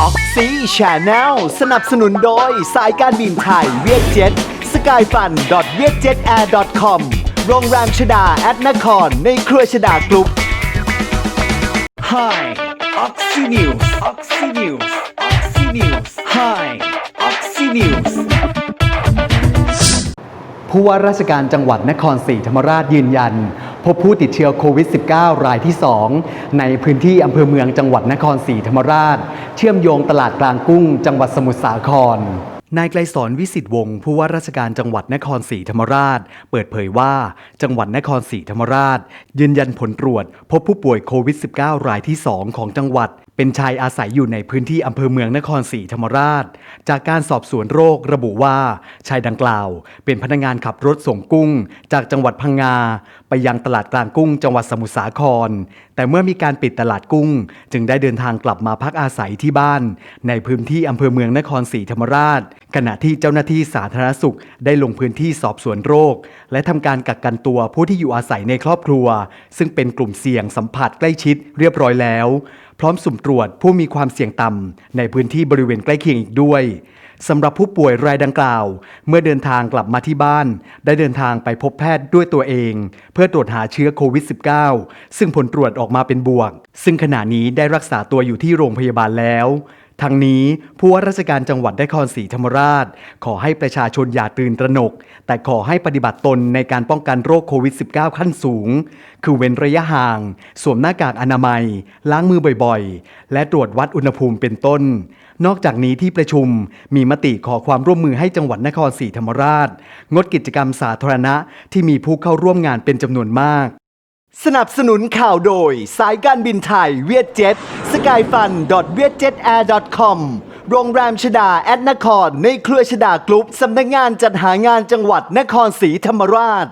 ออกซีชาแนลสนับสนุนโดยสายการบินไทยเวียดเจ็ตสกายฟัน v i e t j e t a i r c o m โรงแรมชดาแอดนคร ในเครือชดากรุ๊ป Hi Oxy News Oxy News Oxy News Hi Oxy News ผู้ว่าราชการจังหวัดนครศรีธรรมราชยืนยัน พบผู้ติดเชื้อโควิด -19 รายที่ 2 ในพื้นที่อำเภอเมืองจังหวัดนครศรีธรรมราช เชื่อมโยงตลาดกลางกุ้ง จังหวัดสมุทรสาครนายไกลสอนวิสิตวงศ์ผู้ว่าราชการจังหวัดนครศรีธรรมราช เปิดเผยว่า จังหวัดนครศรีธรรมราช ยืนยันผลตรวจ พบผู้ป่วยโควิด -19 รายที่ 2 ของจังหวัด เป็นชายอาศัยอยู่ในพื้นที่อำเภอเมืองนครศรีธรรมราช จากการสอบสวนโรคระบุว่า ชายดังกล่าว เป็นพนักงานขับรถส่งกุ้ง จากจังหวัดพังงา ไปยังตลาดกลางกุ้งจังหวัดสมุทรสาคร แต่เมื่อมีการปิดตลาดกุ้ง จึงได้เดินทางกลับมาพักอาศัยที่บ้าน ในพื้นที่อำเภอเมืองนครศรีธรรมราช ขณะที่เจ้าหน้าที่สาธารณสุขได้ลงพื้นที่สอบสวนโรค และทำการกักกันตัวผู้ที่อยู่อาศัยในครอบครัว ซึ่งเป็นกลุ่มเสี่ยงสัมผัสใกล้ชิดเรียบร้อยแล้ว พร้อมสุ่มตรวจผู้มีความเสี่ยงต่ำในพื้นที่บริเวณใกล้เคียงอีกด้วยสำหรับผู้ป่วยรายดังกล่าว เมื่อเดินทางกลับมาที่บ้าน ได้เดินทางไปพบแพทย์ด้วยตัวเอง เพื่อตรวจหาเชื้อโควิด -19 ซึ่งผลตรวจออกมาเป็นบวก ซึ่งขณะนี้ได้รักษาตัวอยู่ที่โรงพยาบาลแล้ว ทั้งนี้ผู้ว่าราชการจังหวัดนครศรีธรรมราช ขอให้ประชาชนอย่าตื่นตระหนก แต่ขอให้ปฏิบัติตนในการป้องกันโรคโควิด -19 ขั้นสูง คือเว้นระยะห่าง สวมหน้ากากอนามัย ล้างมือบ่อยๆ และตรวจวัดอุณหภูมิเป็นต้น นอกจากนี้ที่ประชุมมีมติขอความร่วมมือให้จังหวัดนครศรีธรรมราช งดกิจกรรมสาธารณะที่มีผู้เข้าร่วมงานเป็นจำนวนมาก สนับสนุนข่าวโดย สายการบินไทยเวียดเจ็ตสกายฟัน v i e t j e t a i r c o m โรงแรมชดาแอดนคร ในเครือชดากรุ๊ปสำนักงานจัดหางานจังหวัดนครศรีธรรมราช